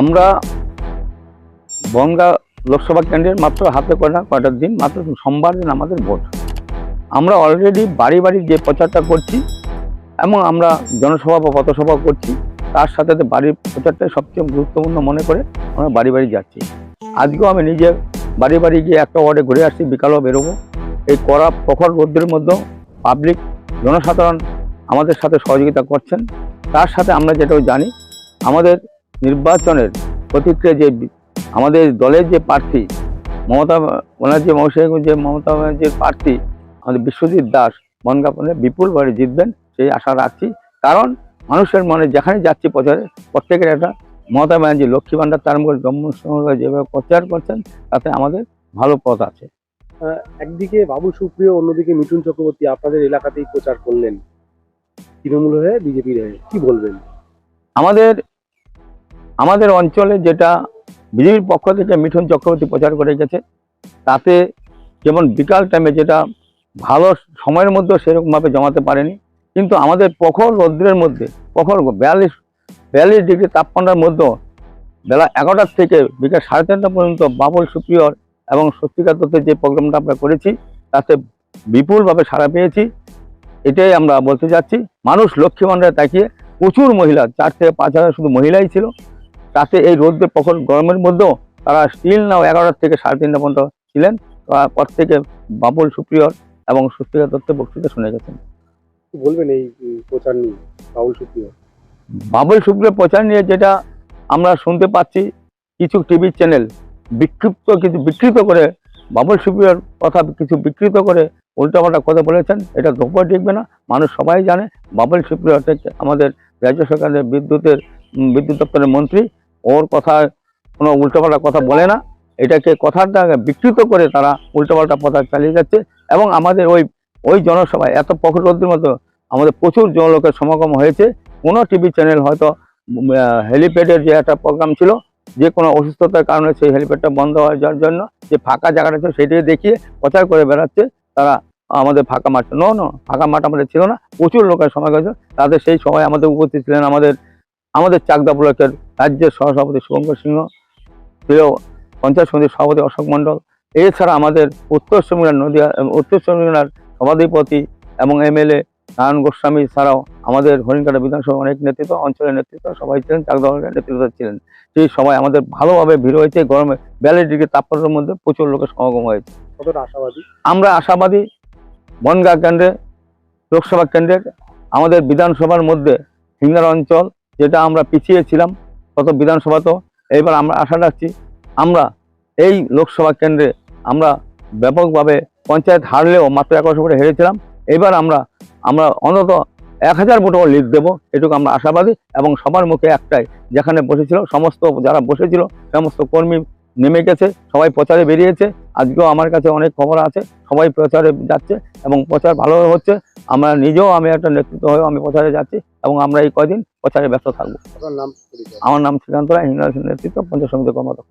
আমরা বনগা লোকসভা কেন্দ্রের মাত্র হাতে কয়টা কয়টার দিন? মাত্র সোমবার দিন আমাদের ভোট। আমরা অলরেডি বাড়ি বাড়ি যে প্রচারটা করছি এবং আমরা জনসভা বা পথসভা করছি। তার সাথে বাড়ির প্রচারটাই সবচেয়ে গুরুত্বপূর্ণ মনে করে আমরা বাড়ি বাড়ি যাচ্ছি। আজকেও আমি নিজে বাড়ি বাড়ি গিয়ে একটা ওয়ার্ডে ঘুরে আসছি, বিকালেও বেরোবো। এই কড়া প্রখর রোদ্রের মধ্যেও পাবলিক জনসাধারণ আমাদের সাথে সহযোগিতা করছেন। তার সাথে আমরা যেটাও জানি, আমাদের নির্বাচনের প্রতিক্রিয়া যে আমাদের দলের যে প্রার্থী মমতা ওনার মহাশয় যে মমতা ব্যানার্জির প্রার্থী আমাদের বিশ্বজিৎ দাস বনগাপনে বিপুল ভরে জিতবেন সেই আশা রাখছি। কারণ মানুষের মনে যেখানে যাচ্ছি প্রচারে প্রত্যেকের একটা মমতা ব্যানার্জি লক্ষ্মী ভাণ্ডার তার মুখে জন্ম যেভাবে প্রচার করছেন তাতে আমাদের ভালো পথ আছে। একদিকে বাবু সুপ্রিয় অন্যদিকে মিঠুন চক্রবর্তী আপনাদের এলাকাতেই প্রচার করলেন। তৃণমূল হয়ে বিজেপির হয়ে কি বলবেন? আমাদের আমাদের অঞ্চলে যেটা বিজেপির পক্ষ থেকে মিঠুন চক্রবর্তী প্রচার করে গেছে, তাতে যেমন বিকাল টাইমে যেটা ভালো সময়ের মধ্যে সেরকমভাবে জমাতে পারেনি, কিন্তু আমাদের প্রখর রৌদ্রের মধ্যে, প্রখর বিয়াল্লিশ বিয়াল্লিশ ডিগ্রি তাপমাত্রার মধ্যেও বেলা এগারোটার থেকে বিকাল সাড়ে তিনটা পর্যন্ত বাবুল সুপ্রিয়র এবং সত্যিকার তথ্যের যে প্রোগ্রামটা আমরা করেছি, তাতে বিপুলভাবে সাড়া পেয়েছি। এটাই আমরা বলতে চাচ্ছি মানুষ লক্ষ্মী তাকিয়ে প্রচুর মহিলা, চার থেকে পাঁচ হাজার শুধু মহিলাই ছিল। তাতে এই রোদ্রের প্রখর গরমের মধ্যেও তারা স্টিল নাও এগারোটা থেকে সাড়ে তিনটা পর্যন্ত ছিলেন। তারপর থেকে বাবুল সুপ্রিয়র এবং সুস্থিকা দত্তের বক্তৃতা শুনে গেছেন। বলবেন এই প্রচার নিয়ে বাবুল সুপ্রিয়? বাবুল সুপ্রিয় প্রচার নিয়ে যেটা আমরা শুনতে পাচ্ছি কিছু টিভি চ্যানেল বিক্ষিপ্ত কিছু বিকৃত করে বাবুল সুপ্রিয়র কথা কিছু বিকৃত করে উল্টাপাল্টা কথা বলেছেন এটা ধোপা টিকবে না। মানুষ সবাই জানে বাবুল সুপ্রিয় আমাদের রাজ্য সরকারের বিদ্যুতের বিদ্যুৎ দপ্তরের মন্ত্রী। ওর কথা কোনো উল্টোপাল্টা কথা বলে না। এটাকে কথাটা বিকৃত করে তারা উল্টোপাল্টা কথা চালিয়ে যাচ্ছে এবং আমাদের ওই ওই জনসভায় এত প্রখর মতো আমাদের প্রচুর জনলোকের সমাগম হয়েছে। কোনো টিভি চ্যানেল হয়তো হেলিপ্যাডের যে একটা প্রোগ্রাম ছিল, যে কোনো অসুস্থতার কারণে সেই হেলিপ্যাডটা বন্ধ হয়ে যাওয়ার জন্য যে ফাঁকা জায়গাটা ছিল সেটাই দেখিয়ে প্রচার করে বেড়াচ্ছে তারা আমাদের ফাঁকা মাঠ। নো ফাঁকা মাঠ আমাদের ছিল না। প্রচুর লোকের সময় গেছে তাদের সেই সময় আমাদের উপস্থিত ছিলেন, আমাদের আমাদের চাকদা ব্লকের রাজ্যের সহসভাপতি শুভঙ্কর সিংহ প্রিয় পঞ্চায়েত সমিতির সভাপতি অশোক মণ্ডল এছাড়া আমাদের উত্তর সমীরার নদিয়া উত্তর সমীরার সভাধিপতি এবং এমএলএ নারায়ণ গোস্বামী ছাড়াও আমাদের হরিণকাটা বিধানসভা অনেক নেতৃত্ব অঞ্চলের নেতৃত্ব সবাই ছিলেন চাকদলের নেতৃত্ব ছিলেন। সেই সময় আমাদের ভালোভাবে ভিড় হয়েছে গরমে বিয়াল্লিশ ডিগ্রি তাপমাত্রার মধ্যে প্রচুর লোকের সমাগম হয়েছে। আশাবাদী? আমরা আশাবাদী বনগাঁ কেন্দ্রে লোকসভা কেন্দ্রের আমাদের বিধানসভার মধ্যে সিঙ্গার অঞ্চল যেটা আমরা পিছিয়ে ছিলাম কত বিধানসভাতেও এইবার আমরা আশা রাখছি আমরা এই লোকসভা কেন্দ্রে আমরা ব্যাপকভাবে পঞ্চায়েত হারলেও মাত্র একশো ভোটে হেরেছিলাম। এবার আমরা আমরা অন্তত এক হাজার ভোটও লিড দেবো, এটুকু আমরা আশাবাদী এবং সবার মুখে একটাই, যেখানে বসেছিল, সমস্ত যারা বসেছিল, সমস্ত কর্মী নেমে গেছে সবাই প্রচারে বেরিয়েছে। আজকেও আমার কাছে অনেক খবর আছে সবাই প্রচারে যাচ্ছে এবং প্রচার ভালো হচ্ছে। আমরা নিজেও আমি একটা নেতৃত্ব হয়েও আমি প্রচারে যাচ্ছি এবং আমরা এই কয়দিন প্রচারে ব্যস্ত থাকব। আমার নাম শ্রীকান্ত রায় হিন্দু নেতৃত্ব পঞ্চায়েত সমিতি কর্মদক্ষ